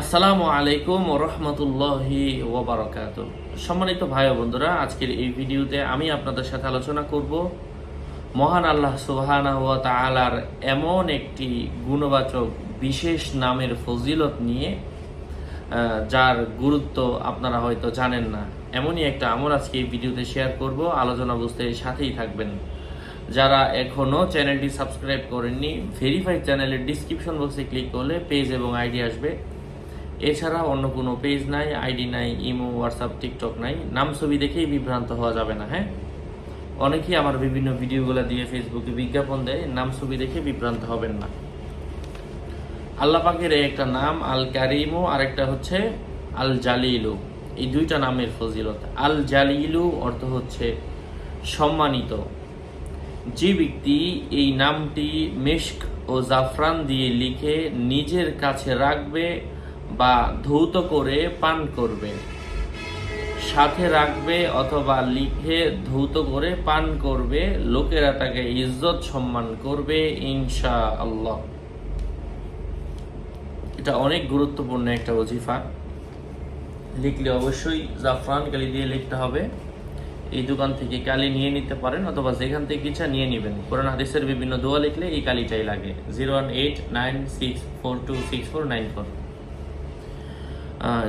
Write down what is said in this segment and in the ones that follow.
আসসালামু আলাইকুম রহমতুল্লাহি ওবরাকাত সম্মানিত ভাই বন্ধুরা, আজকের এই ভিডিওতে আমি আপনাদের সাথে আলোচনা করব মহান আল্লাহ সুবহানাহু ওয়া তাআলার এমন একটি গুণবাচক বিশেষ নামের ফজিলত নিয়ে যার গুরুত্ব আপনারা হয়তো জানেন না। এমনই একটা আমল আজকে এই ভিডিওতে শেয়ার করব। আলোচনা বুঝতে সাথেই থাকবেন। যারা এখনও চ্যানেলটি সাবস্ক্রাইব করেননি ভেরিফাইড চ্যানেলের ডিসক্রিপশন বক্সে ক্লিক করলে পেজ এবং আইডি আসবে। এছাড়া অন্য কোনো পেজ নাই আইডি নাই ইমো হোয়াটসঅ্যাপ টিকটক নাই। নাম ছবি দেখেই বিভ্রান্ত হওয়া যাবে না হ্যাঁ? অনেকেই আমার বিভিন্ন ভিডিওগুলো দিয়ে ফেসবুকে বিজ্ঞাপন দেয়, নাম ছবি দেখে বিভ্রান্ত হবেন না। আল্লাহ পাকের একটা নাম, আল কারিমো আর একটা হচ্ছে আল জালিলু। এই দুইটা নামের ফজিলত। আল জালিলু অর্থ হচ্ছে সম্মানিত। যে ব্যক্তি এই নামটি মেশক ও জাফরান দিয়ে লিখে নিজের কাছে রাখবে বা ধৌত করে পান করবে, সাথে রাখবে অথবা লিখে ধৌত করে পান করবে, লোকেরা তাকে ইজ্জত সম্মান করবে ইনশা আল্লাহ এটা অনেক গুরুত্বপূর্ণ একটা ওজিফা। লিখলে অবশ্যই জাফরান কালি দিয়ে লিখতে হবে। এই দোকান থেকে কালি নিয়ে নিতে পারেন অথবা যেখান থেকে ইচ্ছা নিয়ে নেবেন। কোরআন হাদিসের বিভিন্ন দোয়া লিখলে এই কালিটাই লাগে। Zero one eight nine six four two six four nine four.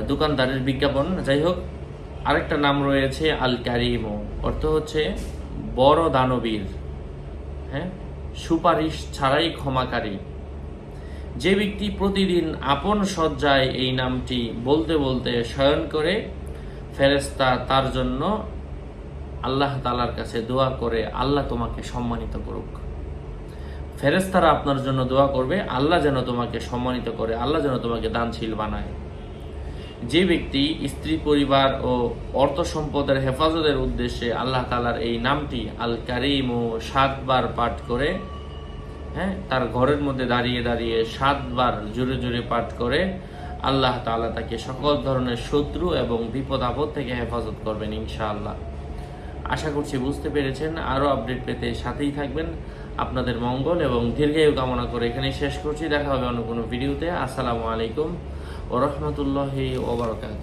দোকানদারের বিজ্ঞাপন। যাই হোক আরেকটা নাম রয়েছে আল কারিমো অর্থ হচ্ছে বড় দানবীর। হ্যাঁ? সুপারিশ ছাড়াই ক্ষমাকারী। যে ব্যক্তি প্রতিদিন আপন সজ্জায় এই নামটি বলতে বলতে শয়ন করে ফেরেস্তা তার জন্য আল্লাহ তালার কাছে দোয়া করে, আল্লাহ তোমাকে সম্মানিত করুক। ফেরেস্তারা আপনার জন্য দোয়া করবে, আল্লাহ যেন তোমাকে সম্মানিত করে, আল্লাহ যেন তোমাকে দানশীল বানায়। যে ব্যক্তি স্ত্রী পরিবার ও অর্থ সম্পদের হেফাজতের উদ্দেশ্যে আল্লাহ তালার এই নামটি আল কারিম ও সাতবার পাঠ করে হ্যাঁ তার ঘরের মধ্যে দাঁড়িয়ে দাঁড়িয়ে সাতবার জোরে জোরে পাঠ করে, আল্লাহ তাআলা তাকে সকল ধরনের শত্রু এবং বিপদ আপদ থেকে হেফাজত করবেন ইনশাআল্লাহ। আশা করছি বুঝতে পেরেছেন। আরও আপডেট পেতে সাথেই থাকবেন। আপনাদের মঙ্গল এবং দীর্ঘায়ু কামনা করে এখানে শেষ করছি। দেখা হবে অন্য কোনো ভিডিওতে। আসসালামু আলাইকুম। ও ওবরকাত